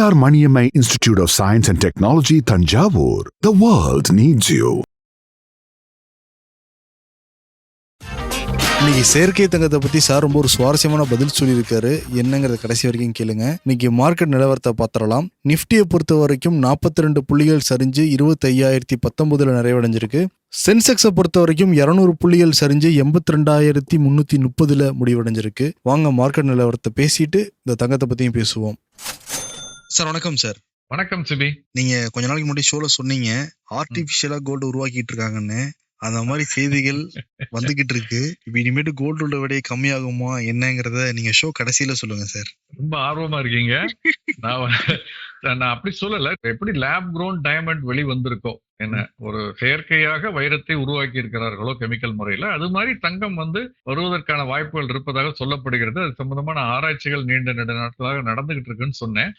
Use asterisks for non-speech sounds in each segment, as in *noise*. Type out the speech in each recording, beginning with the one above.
PR Maniammai institute of science and technology Thanjavur the world needs you இன்னைக்கு செயற்கை தங்கத்தை பத்தி சார் ரொம்ப ஒரு சுவாரஸ்யமான பதில் சொல்லியிருக்காரு. என்னங்கிறத கடைசி வரைக்கும் கேளுங்க. இன்னைக்கு மார்க்கெட் நிலவரத்தை பார்த்துடலாம். நிப்டியை பொறுத்த வரைக்கும் நாற்பத்தி ரெண்டு புள்ளிகள் சரிஞ்சு இருபத்தி ஐயாயிரத்தி பத்தொன்பதுல நிறைவடைஞ்சிருக்கு. சென்செக்ஸை பொறுத்த வரைக்கும் இரநூறு புள்ளிகள் சரிஞ்சு எண்பத்தி ரெண்டாயிரத்தி முன்னூத்தி முப்பதுல முடிவடைஞ்சிருக்கு. வாங்க மார்க்கெட் நிலவரத்தை பேசிட்டு இந்த தங்கத்தை பற்றியும் பேசுவோம். சார் வணக்கம் சார். வணக்கம் சிபி. நீங்க கொஞ்ச நாளைக்கு முன்னாடி ஷோல சொன்னீங்க. ஆர்டிபிஷியலா கோல்டு உருவாக்கிட்டு இருக்காங்கன்னு. அந்த மாதிரி செய்திகள் *laughs* வந்துகிட்டு இருக்கு. இப்ப இனிமேட்டு கோல்டோட விலையை கம்மியாகுமா என்னங்கிறத நீங்க ஷோ கடைசியில சொல்லுங்க சார். ரொம்ப ஆர்வமா இருக்கீங்க. நான் நான் அப்படி சொல்லல. எப்படி லேப் grown டைமண்ட் வெளி வந்திருக்கோ என்ன ஒரு செயற்கையாக வைரத்தை உருவாக்கி இருக்கிறார்களோ கெமிக்கல் முறையில. அது மாதிரி தங்கம் வந்து வருவதற்கான வாய்ப்புகள் இருப்பதாக சொல்லப்படுகிறது. அது சம்பந்தமான ஆராய்ச்சிகள் நீண்ட நெடு நாட்களாக நடந்துகிட்டு இருக்குன்னு சொன்னேன்.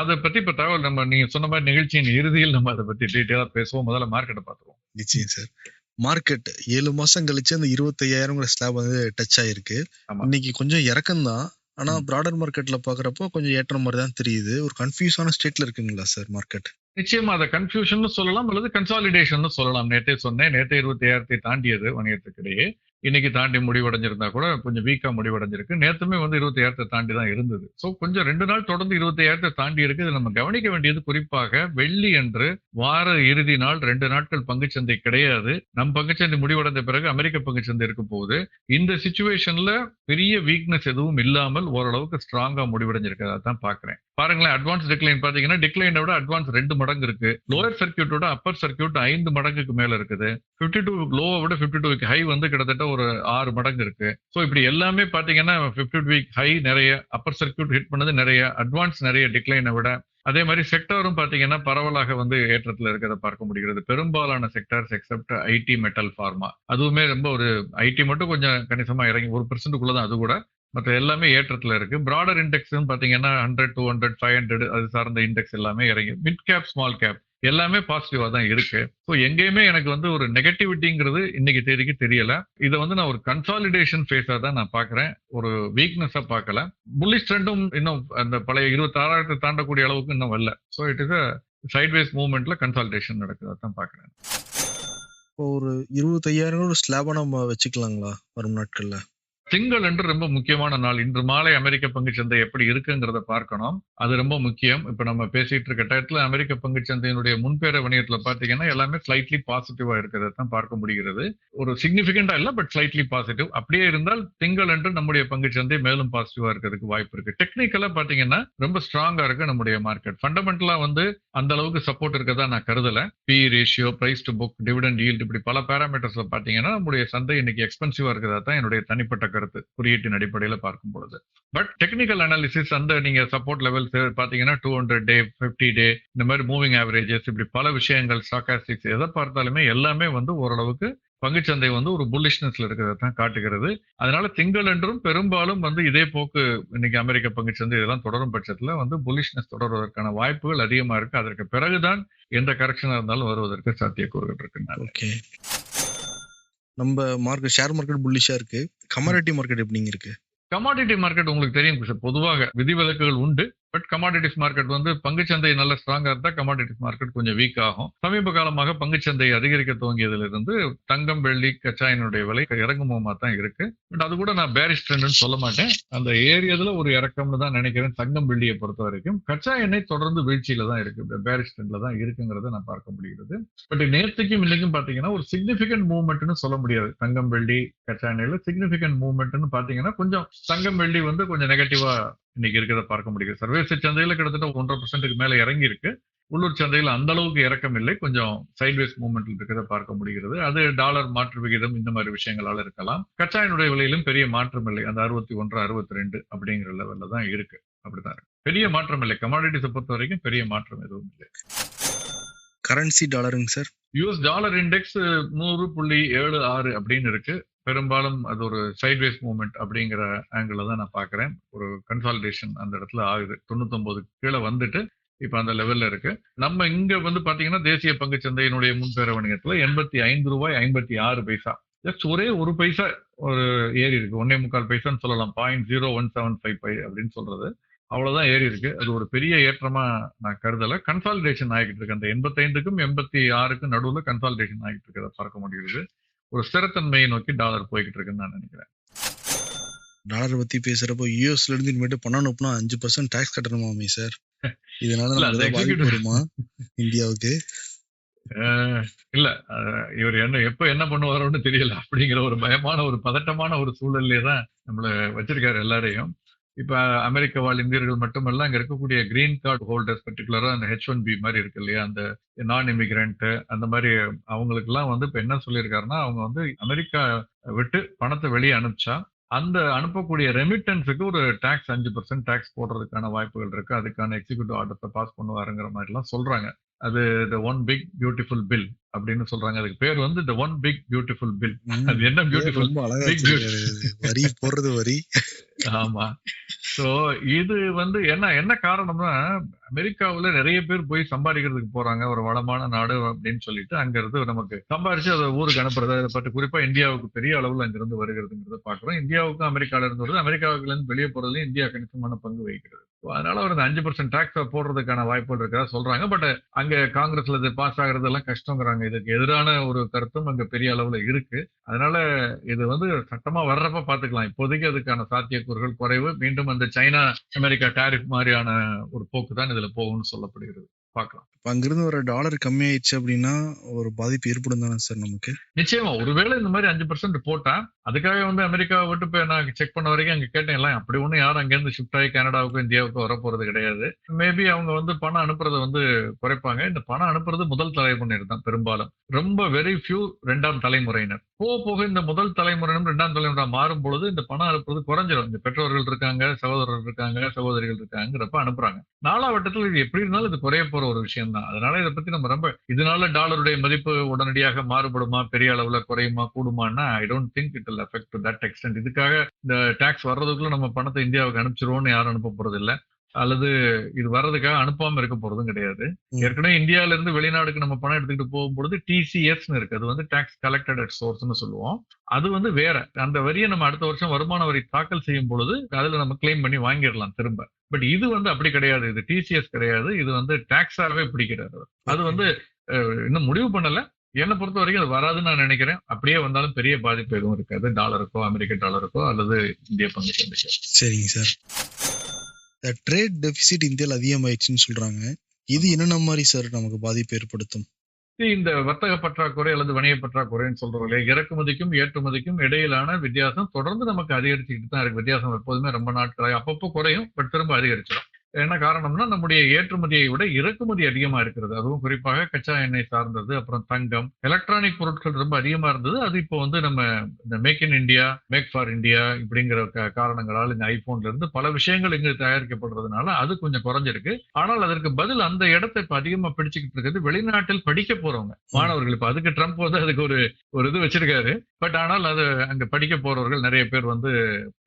அதை பத்தி இப்ப தகவல் நம்ம நீங்க சொன்ன மாதிரி நிகழ்ச்சியின் இறுதியில் நம்ம அதை பத்தி டீட்டெயிலா பேசுவோம். முதல்ல மார்க்கெட்டை பார்த்துருவோம். நிச்சயம் சார். மார்க்கெட் ஏழு மாசம் கழிச்சு அந்த இருபத்தையாயிரம் ஸ்லாப் வந்து டச் ஆயிருக்கு. இன்னைக்கு கொஞ்சம் இறக்கம் தான் ஆனா. பிராடர் மார்க்கெட்ல பாக்குறப்போ கொஞ்சம் ஏற்ற மாதிரி தான் தெரியுது. ஒரு கன்ஃபியூஸான ஸ்டேட்ல இருக்குங்களா சார் மார்க்கெட் நிச்சயமா அதை கன்ஃபியூஷன் சொல்லலாம் அல்லது கன்சாலிடேஷன் சொல்லலாம். நேத்தே சொன்னேன் நேத்தே இருபத்தி ஐயாயிரத்தை தாண்டியது வணிகத்துக்கிடையே. இன்னைக்கு தாண்டி முடிவடைஞ்சிருந்தா கூட கொஞ்சம் வீக்கா முடிவடைஞ்சிருக்கு. நேற்றுமே வந்து இருபத்தி ஏழத்தை தாண்டி தான் இருந்தது. ஸோ கொஞ்சம் ரெண்டு நாள் தொடர்ந்து இருபத்தி ஏழத்தை தாண்டி இருக்கு. இது நம்ம கவனிக்க வேண்டியது குறிப்பாக வெள்ளி அன்று வார இறுதி நாள் ரெண்டு நாட்கள் பங்குச்சந்தை கிடையாது. நம் பங்குச்சந்தை முடிவடைந்த பிறகு அமெரிக்க பங்குச்சந்தை இருக்க போகுது. இந்த சுச்சுவேஷன்ல பெரிய வீக்னஸ் எதுவும் இல்லாமல் ஓரளவுக்கு ஸ்ட்ராங்கா முடிவடைஞ்சிருக்கிறதா தான் பாக்குறேன் பாருங்களேன் அட்வான்ஸ் டிக்ளைன் பாத்தீங்கன்னா டிக்ளைனை விட அட்வான்ஸ் ரெண்டு மடங்கு இருக்கு. லோயர் சர்க்கியூட்டோட அப்பர் சர்க்கியூட் ஐந்து மடங்குக்கு மேல இருக்குது. 52 டூ லோவை விட 52 டூ வீக் ஹை வந்து கிட்டத்தட்ட ஒரு ஆறு மடங்கு இருக்கு. ஸோ இப்படி எல்லாமே பாத்தீங்கன்னா 52 டூ வீக் ஹை நிறைய அப்பர் சர்க்கியூட் ஹிட் பண்ணது நிறைய அட்வான்ஸ் நிறைய டிக்ளைனை விட அதே மாதிரி செக்டரும் பாத்தீங்கன்னா பரவலாக வந்து ஏற்றத்தில் இருக்கிறத பார்க்க முடிகிறது. பெரும்பாலான sectors except IT metal pharma அதுவுமே ரொம்ப ஒரு ஐடி மட்டும் கொஞ்சம் கணிசமா இறங்கி ஒரு பெர்சென்ட்டுக்குள்ள தான் அது கூட மற்ற எல்லாமே ஏற்றத்தில் இருக்கு. ப்ராடர் இண்டெக்ஸ் பார்த்தீங்கன்னா hundred two hundred five hundred அது சார்ந்த இண்டெக்ஸ் எல்லாமே இறங்கி மிட் கேப் ஸ்மால் கேப் எல்லாமே பாசிட்டிவா தான் இருக்கு. ஸோ எங்கேயுமே எனக்கு வந்து ஒரு நெகட்டிவிட்டிங்கிறது இன்னைக்கு தேதிக்கு தெரியல. இதை வந்து நான் ஒரு கன்சாலிடேஷன் ஃபேஸா தான் நான் பாக்குறேன். ஒரு வீக்னஸா பார்க்கல புல்லிஷ் ட்ரெண்டும் இன்னும் அந்த பழைய இருபத்தி ஆறாயிரத்தை தாண்டக்கூடிய அளவுக்கு இன்னும் வரல. ஸோ இட் இஸ் சைட்வேஸ் மூவ்மெண்ட்ல கன்சாலிடேஷன் நடக்குதா. தான் பாக்குறேன். இப்போ ஒரு இருபத்தையாயிரம் ஒரு ஸ்லாபா நம்ம வச்சுக்கலாங்களா? வரும் நாட்கள்ல? திங்கள் என்று ரொம்ப முக்கியமான நாள். இன்று மாலை அமெரிக்க பங்கு சந்தை எப்படி இருக்குங்கிறத பார்க்கணும். அது ரொம்ப முக்கியம். இப்ப நம்ம பேசிட்டு இருக்க டயத்துல அமெரிக்க பங்கு சந்தையினுடைய முன்பேர வணிகத்துல பாத்தீங்கன்னா எல்லாமே ஸ்லைட்லி பாசிட்டிவா இருக்கிறத தான் பார்க்க முடிகிறது. ஒரு சிக்னிபிகண்டா இல்ல பட் ஸ்லைட்லி பாசிட்டிவ் அப்படியே இருந்தால் திங்கள் என்று நம்முடைய பங்குச்சந்தை மேலும் பாசிட்டிவா இருக்கிறதுக்கு வாய்ப்பு இருக்கு. டெக்னிக்கலா பாத்தீங்கன்னா ரொம்ப ஸ்ட்ராங்கா இருக்கு நம்முடைய மார்க்கெட் ஃபண்டமெண்டலா வந்து அந்த அளவுக்கு சப்போர்ட் இருக்கதா நான் கருதல. P ratio price to book dividend yield இப்படி பல பேராமீட்டர்ஸ்ல பாத்தீங்கன்னா நம்முடைய சந்தை இன்னைக்கு எக்ஸ்பென்சிவா இருக்கிறதா தான் என்னுடைய தனிப்பட்ட கருத்து குறியீட்டின் அடிப்படையில பார்க்கும் பொழுது. பட் டெக்னிக்கல் அனாலிசிஸ் அந்த நீங்க சப்போர்ட் லெவல்ஸ் பாத்தீங்கன்னா two hundred day fifty day இந்த மாதிரி மூவிங் ஆவரேஜஸ் இப்படி பல விஷயங்கள் ஸ்டாக்காஸ்டிக்ஸ் எதை பார்த்தாலுமே எல்லாமே வந்து ஓரளவுக்கு பங்குச்சந்தை வந்து ஒரு புல்லிஷ்னஸ்ல இருக்கிறத தான் காட்டுகிறது. அதனால திங்கள் என்றும் பெரும்பாலும் வந்து இதே போக்கு இன்னைக்கு அமெரிக்க பங்குச்சந்தை இதெல்லாம் தொடரும் பட்சத்துல வந்து புல்லிஷ்னஸ் தொடர்வதற்கான வாய்ப்புகள் அதிகமா இருக்கு. அதற்கு பிறகுதான் எந்த கரெக்ஷனா இருந்தாலும் வருவதற்கு சாத்தியக்கூறுகள் இருக்கு ஓகே நம்ம மார்க்கெட் ஷேர் மார்க்கெட் புல்லிஷா இருக்கு. கமாடிட்டி மார்க்கெட் எப்படிங்க இருக்கு? கமாடிட்டி மார்க்கெட் உங்களுக்கு தெரியும் சார் பொதுவாக விதிவிலக்குகள் உண்டு. பட் கமாடிட்டிஸ் மார்க்கெட் வந்து பங்குச்சந்தை நல்ல ஸ்ட்ராங்கா இருந்தால் கமாடிட்டிஸ் மார்க்கெட் கொஞ்சம் வீக் ஆகும். சமீப காலமாக பங்குச்சந்தை அதிகரிக்க துவங்கியதிலிருந்து தங்கம் வெள்ளி கச்சாயினுடைய விலை இறங்குமுகமா தான் இருக்கு. பட் அது கூட நான் பேரிஷ் ட்ரெண்ட்னு சொல்ல மாட்டேன். அந்த ஏரியாவில் ஒரு இறக்கம்னு தான் நினைக்கிறேன். தங்கம் வெள்ளியை பொறுத்த வரைக்கும். கச்சா எண்ணெய் தொடர்ந்து வீழ்ச்சியில தான் இருக்கு. பேரிஷ் ட்ரெண்ட்ல தான் இருக்குங்கிறத நான் பார்க்க முடிகிறது. பட் நேற்றுக்கும் இன்னைக்கும் பாத்தீங்கன்னா ஒரு சிக்னிபிகன்ட் மூவ்மெண்ட்னு சொல்ல முடியாது. தங்கம் வெள்ளி கச்சா எண்ணெயில சிக்னிபிகன்ட் மூவ்மெண்ட்னு பாத்தீங்கன்னா கொஞ்சம் தங்கம் வெள்ளி வந்து கொஞ்சம் நெகட்டிவா இன்னைக்கு இருக்கிறத பார்க்க முடியுது. சர்வதேச சந்தையில கிட்டத்தட்ட ஒன்றரை பர்சன்ட்டுக்கு மேல இறங்கி இருக்கு உள்ளூர் சந்தையில அந்த அளவுக்கு இறக்கம் இல்லை. கொஞ்சம் சைட்வேஸ் மூவ்மெண்ட்ல இருக்கிறத பார்க்க முடிகிறது. அது டாலர் மாற்று விகிதம் இந்த மாதிரி விஷயங்களால இருக்கலாம். கச்சாயினுடைய விலையிலும் பெரிய மாற்றம் இல்லை. அந்த அறுபத்தி ஒன்று அறுபத்தி ரெண்டு அப்படிங்கிற லெவல்ல தான் இருக்கு. அப்படிதான் இருக்கு. பெரிய மாற்றம் இல்லை. கமாடிட்டிஸை பொறுத்த வரைக்கும் பெரிய மாற்றம் எதுவும் இல்லை. கரன்சி டாலருங்க சார் யூஎஸ் டாலர் இண்டெக்ஸ் நூறு புள்ளி ஏழு ஆறு அப்படின்னு இருக்கு. பெரும்பாலும் அது ஒரு சைட்வேஸ் மூமெண்ட் அப்படிங்கிற ஆங்கிள் தான் நான் பார்க்கறேன். ஒரு கன்சாலிடேஷன் அந்த இடத்துல ஆகுது. தொண்ணூத்தொன்பது கீழே வந்துட்டு இப்போ அந்த லெவல்ல இருக்கு. நம்ம இங்க வந்து பார்த்தீங்கன்னா தேசிய பங்கு சந்தையினுடைய முன்பேர வணிகத்தில் எண்பத்தி ஐந்து ரூபாய் ஐம்பத்தி ஆறு பைசா. ஜஸ்ட் ஒரே ஒரு பைசா ஒரு ஏறி இருக்கு. ஒன்னே முக்கால் பைசான்னு சொல்லலாம். Point zero one seven five five அப்படின்னு சொல்றது. அவ்வளவுதான் ஏறி இருக்கு. அது ஒரு பெரிய ஏற்றமா நான் கருதல. கன்சாலிடேஷன் ஆகிட்டு இருக்கு. அந்த எண்பத்தைந்துக்கும் எண்பத்தி ஆறுக்கும் நடுவில் கன்சாலிடேஷன் ஆகிட்டு இருக்கிறத பார்க்க முடியுது. ஒரு ஸ்திரத்தன்மையை நோக்கி டாலர் போய்கிட்டு இருக்குன்னு நான் நினைக்கிறேன். டாலர் பத்தி பேசுறப்போ யூஎஸ்ல இருந்து இனிமேட்டு பணம் அனுப்புனா அஞ்சு பர்சன்ட் டாக்ஸ் கட்டணுமாமே சார் இதனால பாதிப்பு வருமா இந்தியாவுக்கு? இல்ல இவர் என்ன எப்ப என்ன பண்ணுவாரோன்னு தெரியல. அப்படிங்கிற ஒரு பயமான ஒரு பதட்டமான ஒரு சூழல்லே தான் நம்மள வச்சிருக்காரு எல்லாரையும். இப்ப அமெரிக்க வாழ் இந்தியர்கள் மட்டுமல்ல அங்க இருக்கக்கூடிய கிரீன் கார்டு ஹோல்டர்ஸ் பர்டிகுலரா அந்த ஹெச் ஒன் பி மாதிரி இருக்கு இல்லையா? அந்த நான் இமிகிரண்ட் அந்த மாதிரி அவங்களுக்கு எல்லாம் வந்து இப்ப என்ன சொல்லியிருக்காருன்னா அவங்க வந்து அமெரிக்கா விட்டு பணத்தை வெளியே அனுப்பிச்சா அந்த அனுப்பக்கூடிய ரெமிட்டன்ஸுக்கு ஒரு டாக்ஸ் அஞ்சு பர்சன்ட் டாக்ஸ் போடுறதுக்கான வாய்ப்புகள் இருக்கு. அதுக்கான எக்ஸிக்யூட்டிவ் ஆர்டர்ஸை பாஸ் பண்ணுவாருங்கிற மாதிரி எல்லாம் சொல்றாங்க. அது the one big beautiful bill அப்படின்னு சொல்றாங்க. அதுக்கு பேர் வந்து the one big beautiful bill அது என்ன பியூட்டிஃபுல் வரி போடுறது வரி. ஆமா. சோ இது வந்து என்ன என்ன காரணம்னா அமெரிக்காவுல நிறைய பேர் போய் சம்பாதிக்கிறதுக்கு போறாங்க ஒரு வளமான நாடு அப்படின்னு சொல்லிட்டு அங்க இருந்து நமக்கு சம்பாரிச்சு அதை ஊருக்கு அனுப்புறது. அதை பற்றி குறிப்பா இந்தியாவுக்கு பெரிய அளவுல அங்கிருந்து வருகிறதுங்கிறத பாக்குறோம் இந்தியாவுக்கும் அமெரிக்கால இருந்து வருது. அமெரிக்காவுல இருந்து வெளியே போறதுலயும் இந்தியா கணிசமான பங்கு வகிக்கிறது. அதனால ஒரு அஞ்சு பர்சன்ட் டாக்ஸ் போடுறதுக்கான வாய்ப்புகள் இருக்கிறதா சொல்றாங்க. பட் அங்க காங்கிரஸ்ல இது பாஸ் ஆகுறதெல்லாம் கஷ்டங்கிறாங்க. இதுக்கு எதிரான ஒரு கருத்தும் அங்க பெரிய அளவுல இருக்கு. அதனால இது வந்து சட்டமா வர்றப்ப பாத்துக்கலாம். இப்போதைக்கு அதுக்கான சாத்தியக்கூறுகள் குறைவு. மீண்டும் அந்த சைனா அமெரிக்கா டாரிஃப் மாதிரியான ஒரு போக்கு தான் இதுல போகும்னு சொல்லப்படுகிறது. பார்க்கலாம் இப்ப அங்கிருந்து வர டாலர் கம்மி ஆயிடுச்சு அப்படின்னா ஒரு பாதிப்பு ஏற்படும் தானே சார் நமக்கு? நிச்சயமா. ஒருவேளை இந்த மாதிரி அஞ்சு பர்சன்ட் போட்டா அதுக்காக வந்து அமெரிக்காவை விட்டு போய் நான் செக் பண்ண வரைக்கும் அங்க கேட்டேன் எல்லாம் அப்படி ஒண்ணும் யாரும் அங்க இருந்து ஷிஃப்ட் ஆகி கனடாவுக்கும் இந்தியாவுக்கும் வர போறது கிடையாது. மேபி அவங்க வந்து பணம் அனுப்புறதை வந்து குறைப்பாங்க. இந்த பணம் அனுப்புறது முதல் தலைமுறையினர் தான் பெரும்பாலும். ரொம்ப வெரி ஃபியூ ரெண்டாம் தலைமுறையினர். போக போக இந்த முதல் தலைமுறையினர் ரெண்டாம் தலைமுறை மாறும் பொழுது இந்த பணம் அனுப்புறது குறைஞ்சிடும் இந்த பெற்றோர்கள் இருக்காங்க சகோதரர்கள் இருக்காங்க சகோதரிகள் இருக்காங்கிறப்ப அனுப்புறாங்க. நாலாவட்டத்தில் இது எப்படி இருந்தாலும் இது குறைய போற ஒரு விஷயம் தான் அதனால இதை பத்தி நம்ம ரொம்ப இதனால டாலருடைய மதிப்பு உடனடியாக மாறுபடுமா? பெரிய அளவுல குறையுமா கூடுமான்னா I don't think it will affect to இதுக்காக இந்த டாக்ஸ் வர்றதுக்குள்ள நம்ம பணத்தை இந்தியாவுக்கு அனுப்பிச்சிருவோம்னு யாரும் அனுப்ப போறது இல்லை அல்லது இது வர்றதுக்காக அனுப்பாம இருக்க போறதும் கிடையாது. ஏற்கனவே இந்தியால இருந்து வெளிநாடுக்கு நம்ம பணம் எடுத்துக்கிட்டு போகும்பொழுது டிசிஎஸ் இருக்கு. அது வந்து டாக்ஸ் கலெக்டட் அட் சோர்ஸ்னு சொல்லுவோம். அது வந்து வேற. அந்த வரியை நம்ம அடுத்த வருஷம் வருமான வரி தாக்கல் செய்யும் பொழுது அதுல நம்ம கிளைம் பண்ணி வாங்கிடலாம் திரும்ப. பட் இது வந்து அப்படி கிடையாது. இது டிசிஎஸ் கிடையாது. இது வந்து டாக்ஸாவே பிடிக்கிறாரு. அது வந்து இன்னும் முடிவு பண்ணல. என்னை பொறுத்த வரைக்கும் அது வராதுன்னு நான் நினைக்கிறேன். அப்படியே வந்தாலும் பெரிய பாதிப்பு எதுவும் இருக்காது. டாலருக்கோ அமெரிக்க டாலருக்கோ அல்லது இந்திய பங்கு சரிங்க சார். ட்ரேட் டெபிசிட் இந்தியாவில் அதிகமாயிடுச்சுன்னு சொல்றாங்க. இது என்னென்ன மாதிரி சார் நமக்கு பாதிப்பு ஏற்படுத்தும்? இந்த வர்த்தக பற்றாக்குறை அல்லது வணிக பற்றாக்குறைன்னு சொல்றோம் இல்லையா இறக்குமதிக்கும் ஏற்றுமதிக்கும் இடையிலான வித்தியாசம் தொடர்ந்து நமக்கு அதிகரிச்சுக்கிட்டு தான் இருக்கு. வித்தியாசம் எப்போதுமே ரொம்ப நாட்களாக அப்பப்போ குறையும் பட் திரும்ப அதிகரிச்சிடும் என்ன காரணம்னா நம்முடைய ஏற்றுமதியை விட இறக்குமதி அதிகமா இருக்கிறது. அதுவும் குறிப்பாக கச்சா எண்ணெய் சார்ந்தது அப்புறம் தங்கம் எலக்ட்ரானிக் பொருட்கள் ரொம்ப அதிகமா இருந்தது. அது இப்போ வந்து நம்ம இந்த make in India make for India இப்படிங்கிற க- காரணங்களால் இந்த ஐபோன்ல இருந்து பல விஷயங்கள் இங்கு தயாரிக்கப்படுறதுனால அது கொஞ்சம் குறைஞ்சிருக்கு. ஆனால் அதற்கு பதில் அந்த இடத்தை இப்ப அதிகமா பிடிச்சுக்கிட்டு இருக்கிறது வெளிநாட்டில் படிக்க போறவங்க. மாணவர்கள் இப்ப அதுக்கு ட்ரம்ப் வந்து அதுக்கு ஒரு ஒரு இது வச்சிருக்காரு. பட் ஆனால் அது அங்க படிக்க போறவர்கள் நிறைய பேர் வந்து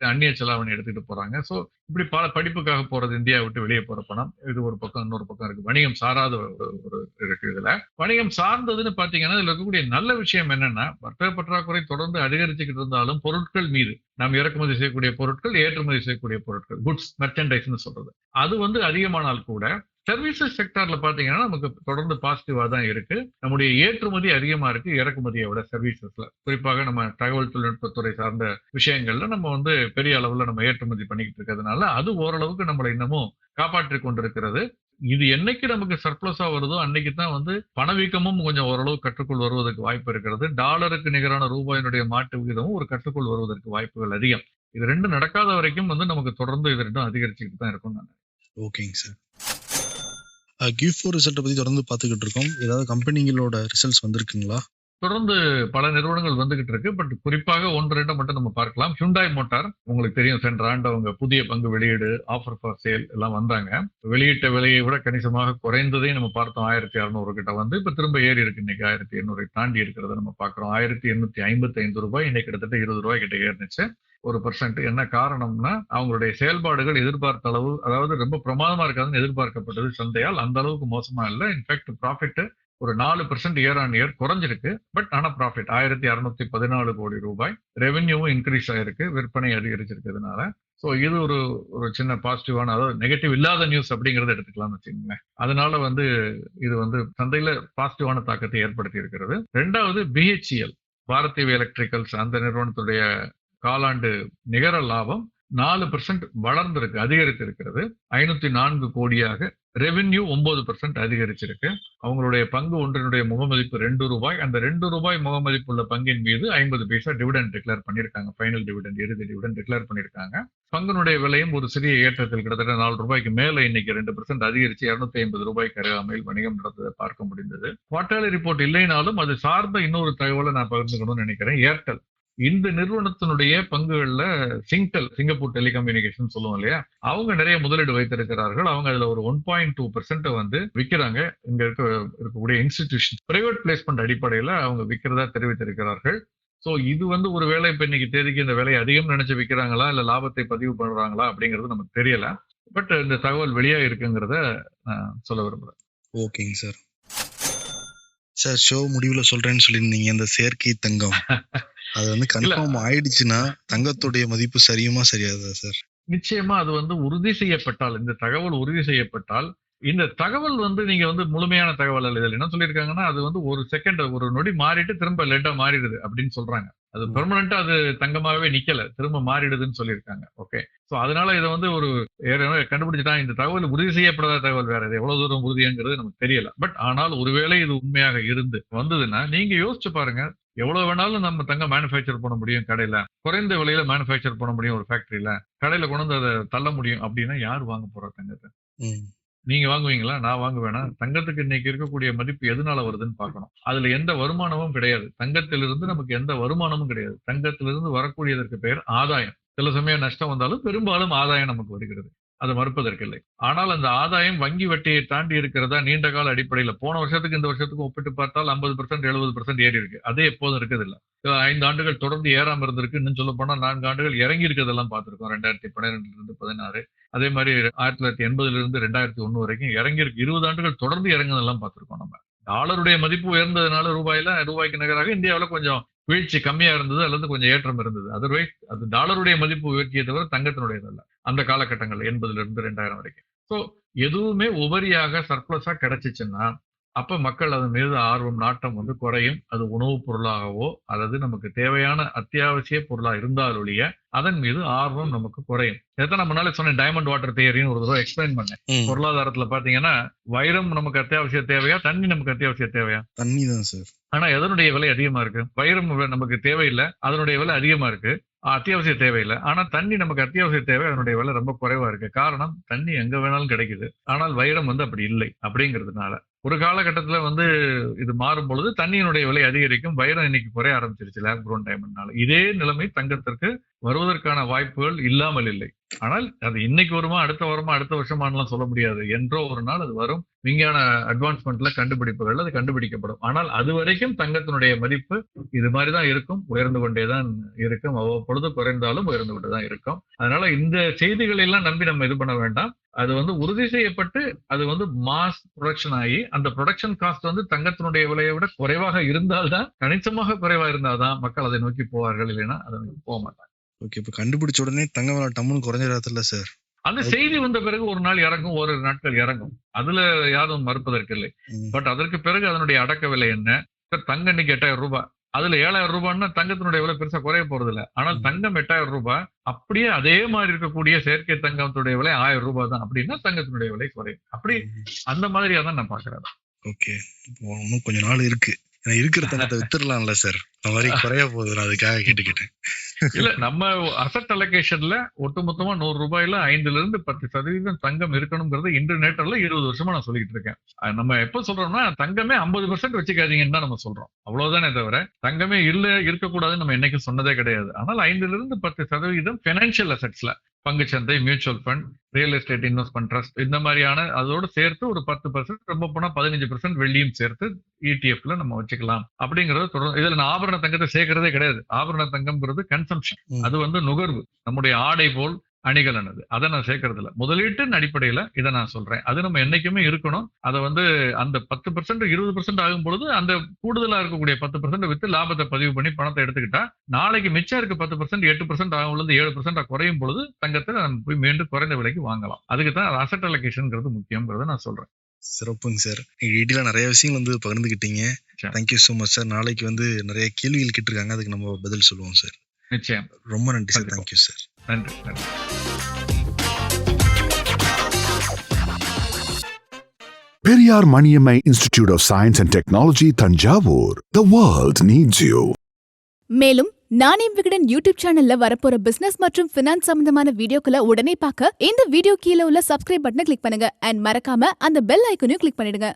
அந்நிய செலாவணி எடுத்துக்கிட்டு போறாங்க. சோ இப்படி பல படிப்புக்காக போறது இந்தியா விட்டு வெளியே போற பணம். இது ஒரு பக்கம் இன்னொரு பக்கம் இருக்கு. வணிகம் சாராத ஒரு ஒரு இருக்கு இதுல. வணிகம் சார்ந்ததுன்னு பாத்தீங்கன்னா இதுல இருக்கக்கூடிய நல்ல விஷயம் என்னன்னா வர்த்தக பற்றாக்குறை தொடர்ந்து அதிகரிச்சுக்கிட்டு இருந்தாலும் பொருட்கள் மீது நாம் இறக்குமதி செய்யக்கூடிய பொருட்கள் ஏற்றுமதி செய்யக்கூடிய பொருட்கள் குட்ஸ் மெர்ச்சன்டைஸ்னு சொல்றது. அது வந்து அதிகமானால் கூட சர்வீசஸ் செக்டார்ல பாத்தீங்கன்னா நமக்கு தொடர்ந்து பாசிட்டிவா தான் இருக்கு. நம்முடைய ஏற்றுமதி அதிகமா இருக்கு இறக்குமதியை விட சர்வீசஸ்ல குறிப்பாக நம்ம தகவல் தொழில்நுட்பத்துறை சார்ந்த விஷயங்கள்ல நம்ம வந்து பெரிய அளவுல நம்ம ஏற்றுமதி பண்ணிக்கிட்டு இருக்கிறதுனால அது ஓரளவுக்கு நம்மளை இன்னமும் காப்பாற்றி கொண்டிருக்கிறது. இது என்னைக்கு நமக்கு சர்ப்ளஸா வருதோ அன்னைக்கு தான் வந்து பணவீக்கமும் கொஞ்சம் ஓரளவு கட்டுக்குள் வருவதற்கு வாய்ப்பு இருக்கிறது. டாலருக்கு நிகரான ரூபாயினுடைய மாட்டு விகிதமும் ஒரு கட்டுக்குள் வருவதற்கு வாய்ப்புகள் அதிகம். இது ரெண்டும் நடக்காத வரைக்கும் வந்து நமக்கு தொடர்ந்து இது ரெண்டும் அதிகரிச்சுக்கிட்டு தான் இருக்கும் நான் ஓகேங்க சார். கிவ் ஃபோர் ரிசல்ட்டை பத்தி தொடர்ந்து பார்த்துக்கிட்டு இருக்கோம். ஏதாவது கம்பெனிகளோட ரிசல்ட்ஸ் வந்திருக்குங்களா? தொடர்ந்து பல நிறுவனங்கள் வந்துகிட்டு இருக்கு. பட் குறிப்பாக ஒன்று ரெண்டை மட்டும் நம்ம பார்க்கலாம். ஹுண்டாய் மோட்டார் உங்களுக்கு தெரியும் சென்ற ஆண்டு அவங்க புதிய பங்கு வெளியீடு ஆஃபர் ஃபார் சேல் எல்லாம் வந்தாங்க. வெளியிட்ட விலையை விட கணிசமாக குறைந்ததை நம்ம பார்த்தோம். ஆயிரத்தி அறுநூறு கிட்ட வந்து இப்ப திரும்ப ஏறி இருக்கு. இன்னைக்கு ஆயிரத்தி எண்ணூறை தாண்டி இருக்கிறத நம்ம பார்க்கிறோம். ஆயிரத்தி எண்ணூத்தி ஐம்பத்தி ஐந்து ரூபாய் இன்னைக்கு கிட்டத்தட்ட இருபது ரூபாய் கிட்ட ஏறிச்சு ஒரு பர்சன்ட் என்ன காரணம்னா அவங்களுடைய செயல்பாடுகள் எதிர்பார்த்த அளவு அதாவது ரொம்ப பிரமாதமா இருக்காதுன்னு எதிர்பார்க்கப்பட்டது சந்தையால். அந்த அளவுக்கு மோசமா இல்லை. இன்ஃபேக்ட் ப்ராஃபிட் ஒரு நாலு பர்சன்ட் இயர் ஆன் இயர் குறைஞ்சிருக்கு. பட் ஆனா ப்ராஃபிட் ஆயிரத்தி அறுநூத்தி பதினாலு கோடி ரூபாய். ரெவென்யூவும் இன்க்ரீஸ் ஆயிருக்கு. விற்பனை அதிகரிச்சிருக்கிறதுனால. ஸோ இது ஒரு ஒரு சின்ன பாசிட்டிவான அதாவது நெகட்டிவ் இல்லாத நியூஸ் அப்படிங்கறத எடுத்துக்கலாம்னு வச்சுக்கோங்களேன். அதனால வந்து இது வந்து சந்தையில பாசிட்டிவான தாக்கத்தை ஏற்படுத்தி இருக்கிறது. ரெண்டாவது பிஹெச்இஎல் பாரதிய எலக்ட்ரிக்கல்ஸ் அந்த நிறுவனத்துடைய காலாண்டு நிகர லாபம் நாலு பெர்சன்ட் வளர்ந்திருக்கு அதிகரித்து இருக்கிறது ஐநூத்தி நான்கு கோடியாக ரெவென்யூ ஒன்பது பெர்சன்ட் அதிகரிச்சிருக்கு. அவங்களுடைய பங்கு ஒன்றினுடைய முகமதிப்பு ரெண்டு ரூபாய். அந்த ரெண்டு ரூபாய் முகமதிப்புள்ள பங்கின் மீது ஐம்பது பைசா டிவிடெண்ட் டிக்ளேர் பண்ணியிருக்காங்க. ஃபைனல் டிவிடெண்ட் இறுதி டிவிடெண்ட் டிக்ளேர் பண்ணியிருக்காங்க. பங்கினுடைய விலையும் ஒரு சிறிய ஏற்றத்தில் கிட்டத்தட்ட நாலு ரூபாய்க்கு மேல இன்னைக்கு ரெண்டு பெர்சென்ட் அதிகரிச்சு இருநூத்தி ஐம்பது ரூபாய்க்கு அருகாமையில் வணிகம் நடந்ததை பார்க்க முடிந்தது. குவார்டர்லி ரிப்போர்ட் இல்லைனாலும் அது சார்ந்த இன்னொரு தகவலை நான் பகிர்ந்துக்கணும்னு நினைக்கிறேன். ஏர்டெல். இந்த நிறுவனத்தினுடைய பங்குகள்ல சிங்டெல் சிங்கப்பூர் டெலிகம்யூனிகேஷன் சொல்லுவோம் இல்லையா? அவங்க நிறைய முதலீடு வைத்திருக்கிறார்கள். அவங்க அதுல ஒரு ஒன் பாயிண்ட் டூ பெர்சென்ட் வந்து விற்கிறாங்க இங்க இருக்க இருக்கக்கூடிய இன்ஸ்டிடியூஷன் பிரைவேட் பிளேஸ்மெண்ட் அடிப்படையில அவங்க விற்கிறதா தெரிவித்திருக்கிறார்கள். சோ இது வந்து ஒரு வேலை இப்ப இன்னைக்கு தேதிக்கு இந்த விலை அதிகம் நினைச்சு விற்கிறாங்களா இல்ல லாபத்தை பதிவு பண்றாங்களா? அப்படிங்கிறது நமக்கு தெரியல. பட் இந்த தகவல் வெளியா இருக்குங்கிறத சொல்ல விரும்புறேன். ஓகேங்க சார். சார் ஷோ முடிவுல சொல்றேன்னு சொல்லியிருந்தீங்க. இந்த செயற்கை தங்கம். *laughs* அது வந்து கன்ஃபார்ம் ஆயிடுச்சுன்னா தங்கத்துடைய மதிப்பு சரியுமா சரியாதா சார் நிச்சயமா அது வந்து உறுதி செய்யப்பட்டால் இந்த தகவல் உறுதி செய்யப்பட்டால் இந்த தகவல் வந்து நீங்க வந்து முழுமையான தகவல் அல்ல. இதில் என்ன சொல்லியிருக்காங்கன்னா அது வந்து ஒரு செகண்ட் ஒரு நொடி மாறிட்டு திரும்ப லெட்டா மாறிடுது அப்படின்னு சொல்றாங்க. அது. பெர்மனண்டா அது தங்கமாவே நிக்கல. திரும்ப மாறிடுதுன்னு சொல்லியிருக்காங்க. ஓகே சோ அதனால இதை வந்து ஒரு ஏற்கனவே கண்டுபிடிச்சிட்டாங்க இந்த தகவல் உறுதி செய்யப்படாத தகவல் வேற இது எவ்வளவு தூரம் உறுதிங்கிறது நமக்கு தெரியல. பட் ஆனால் ஒருவேளை இது உண்மையாக இருந்து வந்ததுன்னா நீங்க யோசிச்சு பாருங்க. எவ்வளவு வேணாலும் நம்ம தங்கம் மேனுஃபேக்சர் பண்ண முடியும் கடையில. குறைந்த விலையில மேனுஃபேக்சர் பண்ண முடியும் ஒரு ஃபேக்டரியில கடையில கொண்டு வந்து அதை தள்ள முடியும் அப்படின்னா யார் வாங்க போறா தங்கத்தை? நீங்க வாங்குவீங்களா? நான் வாங்குவேனா? தங்கத்துக்கு இன்னைக்கு இருக்கக்கூடிய மதிப்பு எதனால வருதுன்னு பார்க்கணும். அதுல எந்த வருமானமும் கிடையாது. தங்கத்திலிருந்து நமக்கு எந்த வருமானமும் கிடையாது. தங்கத்திலிருந்து வரக்கூடியதற்கு பெயர் ஆதாயம். சில சமயம் நஷ்டம் வந்தாலும் பெரும்பாலும் ஆதாயம் நமக்கு வருகிறது. அதை மறுப்பதற்கில்லை ஆனால் அந்த ஆதாயம் வங்கி வட்டியை தாண்டி இருக்கிறதா நீண்ட கால அடிப்படையில்? போன வருஷத்துக்கு இந்த வருஷத்துக்கு ஒப்பிட்டு பார்த்தால் ஐம்பது பர்சன்ட் எழுபது பர்சன்ட் ஏறி இருக்கு. அதே எப்போதும் இருக்குது ஐந்து ஆண்டுகள் தொடர்ந்து ஏறாம இருந்திருக்கு. இன்னும் சொல்ல போனால் நான்கு ஆண்டுகள் இறங்கி இருக்கிறதெல்லாம் பார்த்திருக்கோம். ரெண்டாயிரத்தி பன்னிரெண்டுல இருந்து பதினாறு. அதே மாதிரி ஆயிரத்தி தொள்ளாயிரத்தி எண்பதுல இருந்து ரெண்டாயிரத்தி ஒண்ணு வரைக்கும் இறங்கி இருக்கு. இருபது ஆண்டுகள் தொடர்ந்து இறங்குனதெல்லாம் பார்த்திருக்கோம் நம்ம. டாலருடைய மதிப்பு உயர்ந்ததுனால ரூபாயில ரூபாய்க்கு நிகராக இந்தியாவில் கொஞ்சம் வீழ்ச்சி கம்மியா இருந்தது அல்லது கொஞ்சம் ஏற்றம் இருந்தது. அதர்வைஸ் அது டாலருடைய மதிப்பு உயர்த்தியை தவிர தங்கத்தினுடையது அல்ல. அந்த காலகட்டங்கள் எண்பதுல இருந்து ரெண்டாயிரம் வரைக்கும். ஸோ எதுவுமே உபரியாக சர்ப்ளஸா கிடைச்சிச்சுன்னா அப்ப மக்கள் அதன் மீது ஆர்வம் நாட்டம் வந்து குறையும். அது உணவுப் பொருளாகவோ அல்லது நமக்கு தேவையான அத்தியாவசிய பொருளா இருந்தால் ஒழிய அதன் மீது ஆர்வம் நமக்கு குறையும். எத்தனை நம்ம முன்னாலே சொன்னேன் டைமண்ட் வாட்டர் தியரின்னு ஒரு தடவை எக்ஸ்பிளைன் பண்ணேன். பொருளாதாரத்துல பாத்தீங்கன்னா வைரம் நமக்கு அத்தியாவசிய தேவையா தண்ணி நமக்கு அத்தியாவசிய தேவையா? தண்ணி தான் சார். ஆனா எதனுடைய விலை அதிகமா இருக்கு? வைரம் நமக்கு தேவையில்லை அதனுடைய விலை அதிகமா இருக்கு. அத்தியாவசிய தேவையில்லை. ஆனா தண்ணி நமக்கு அத்தியாவசிய தேவை அதனுடைய விலை ரொம்ப குறைவா இருக்கு. காரணம் தண்ணி எங்க வேணாலும் கிடைக்குது. ஆனால் வைரம் வந்து அப்படி இல்லை அப்படிங்கிறதுனால. ஒரு காலகட்டத்தில் வந்து இது மாறும் பொழுது தண்ணியினுடைய விலை அதிகரிக்கும். வைரம் இன்னைக்கு குறைய ஆரம்பிச்சிருச்சு லேப் க்ரோன் டைமண்ட்னால இதே நிலைமை தங்கத்திற்கு வருவதற்கான வாய்ப்புகள் இல்லாமல் இல்லை. ஆனால் அது இன்னைக்கு வருமா அடுத்த வருமா அடுத்த வருஷமானலாம் சொல்ல முடியாது. என்றோ ஒரு நாள் அது வரும். விஞ்ஞான அட்வான்ஸ்மெண்ட்ல கண்டுபிடிப்புகள் அது கண்டுபிடிக்கப்படும். ஆனால் அது வரைக்கும் தங்கத்தினுடைய மதிப்பு இது மாதிரி தான் இருக்கும். உயர்ந்து கொண்டே தான் இருக்கும். அவ்வப்பொழுது குறைந்தாலும் உயர்ந்து கொண்டு தான் இருக்கும். அதனால இந்த செய்திகளை எல்லாம் நம்பி நம்ம இது பண்ண வேண்டாம். அது வந்து உறுதி செய்யப்பட்டு அது வந்து மாஸ் ப்ரொடக்ஷன் ஆகி அந்த ப்ரொடக்ஷன் காஸ்ட் வந்து தங்கத்தினுடைய விலையை விட குறைவாக இருந்தால்தான் கணிசமாக குறைவா இருந்தால்தான் மக்கள் அதை நோக்கி போவார்கள் இல்லைன்னா அதை நோக்கி போக மாட்டாங்க. ஓகே இப்ப கண்டுபிடிச்ச உடனே தங்க விலை டம்முன்னு குறைஞ்சிடாதுல்ல சார். அந்த செய்தி வந்த பிறகு ஒரு நாள் இறங்கும் ஒரு நாட்கள் இறங்கும். அதுல யாரும் மறுப்பதற்கில்லை ம். பட் அதற்கு பிறகு அதனுடைய அடக்க விலை என்ன? சார், தங்கம் இன்னைக்கு எட்டாயிரம் ரூபாய். அதுல ஏழாயிரம் ரூபாய்னா தங்கத்தினுடைய விலை பெருசா குறைய போறது இல்ல ஆனால். தங்கம் எட்டாயிரம் ரூபாய் அப்படியே அதே மாதிரி இருக்கக்கூடிய செயற்கை தங்கத்துடைய விலை ஆயிரம் ரூபாய் தான். அப்படின்னா தங்கத்தினுடைய விலை குறையும். அப்படி அந்த மாதிரியா தான் நான் பாக்குறேன் ஓகே. இன்னும் கொஞ்ச நாள் இருக்கு. நான் இருக்கிற தனத்தை வித்துடலாம்ல சார் அந்த மாதிரி குறைய போகுது நான் அதுக்காக கேட்டுக்கிட்டேன். இல்ல நம்ம அசட் அலோகேஷன்ல ஒட்டுமொத்தமா நூறு ரூபாயில ஐந்துல இருந்து பத்து சதவீதம் தங்கம் இருக்கணுங்கிறது இன்று இருபது வருஷமா நான் சொல்லிட்டு இருக்கேன். நம்ம எப்ப சொல்றோம்னா தங்கமே ஐம்பது பர்சன்ட் வச்சுக்காதீங்கன்னு தான் நம்ம சொல்றோம். அவ்வளவுதானே தவிர தங்கமே இல்ல இருக்கக்கூடாதுன்னு நம்ம என்னைக்கு சொன்னதே கிடையாது. ஆனால் ஐந்துல இருந்து பத்து சதவீதம் பினான்சியல் அசட்ஸ்ல பங்குச்சந்தை mutual fund real estate investment trust இந்த மாதிரியான அதோட சேர்த்து ஒரு பத்து பர்சன்ட் ரொம்ப போனா பதினஞ்சு பர்சன்ட் வெள்ளியும் சேர்த்து இடிஎஃப்ல நம்ம வச்சுக்கலாம். அப்படிங்கறது தொடர்ந்து இதுல நான் ஆபரண தங்கத்தை சேர்க்கறதே கிடையாது. ஆபரண தங்கம்ங்கிறது கன்சம்ஷன். அது வந்து நுகர்வு. நம்முடைய ஆடை போல் அணிகலன் அது நான் சேர்க்கறது இல்ல முதலீட்டின் அடிப்படையில இதை நான் சொல்றேன். அது நம்ம என்னைக்குமே இருக்கணும். அதை வந்து அந்த பத்து பர்சன்ட் இருபது பர்சன்ட் ஆகும் பொழுது அந்த கூடுதலா இருக்கக்கூடிய பத்து பர்சன்ட் வித்து லாபத்தை பதிவு பண்ணி பணத்தை எடுத்துக்கிட்டா நாளைக்கு மிச்சம் இருக்க பத்து பர்சன்ட் எட்டு பர்சன்ட் ஆகும் பொழுது ஏழு பர்சன்ட் குறையும் பொழுது தங்கத்தை நம்ம போய் மீண்டும் குறைந்த விலைக்கு வாங்கலாம். அதுக்கு தான் அசட் அலோகேஷன்ங்கிறது முக்கியங்கிறத நான் சொல்றேன். சிறப்புங்க சார். டீட்டெயிலாக நிறைய விஷயங்கள் வந்து பகிர்ந்துக்கிட்டீங்க. Thank you so much sir. நாளைக்கு வந்து நிறைய கேள்விகள் கேட்டிருக்காங்க. அதுக்கு நம்ம பதில் சொல்லுவோம் சார். நிச்சயம். ரொம்ப நன்றி சார். Thank you sir. நன்றி நன்றி Periyar Maniammai Institute of Science and Technology, Tanjavur. The world needs you. மேலும் நானே விகடன் யூடியூப் சேனல்ல வரப்போற பிசினஸ் மற்றும் பினான்ஸ் சம்பந்தமான வீடியோக்களை உடனே பார்க்க இந்த வீடியோ கீழே உள்ள சப்ஸ்கிரைப் பட்டனை கிளிக் பண்ணுங்க அண்ட் மறக்காம அந்த பெல் ஐக்கனையும் கிளிக் பண்ணிடுங்க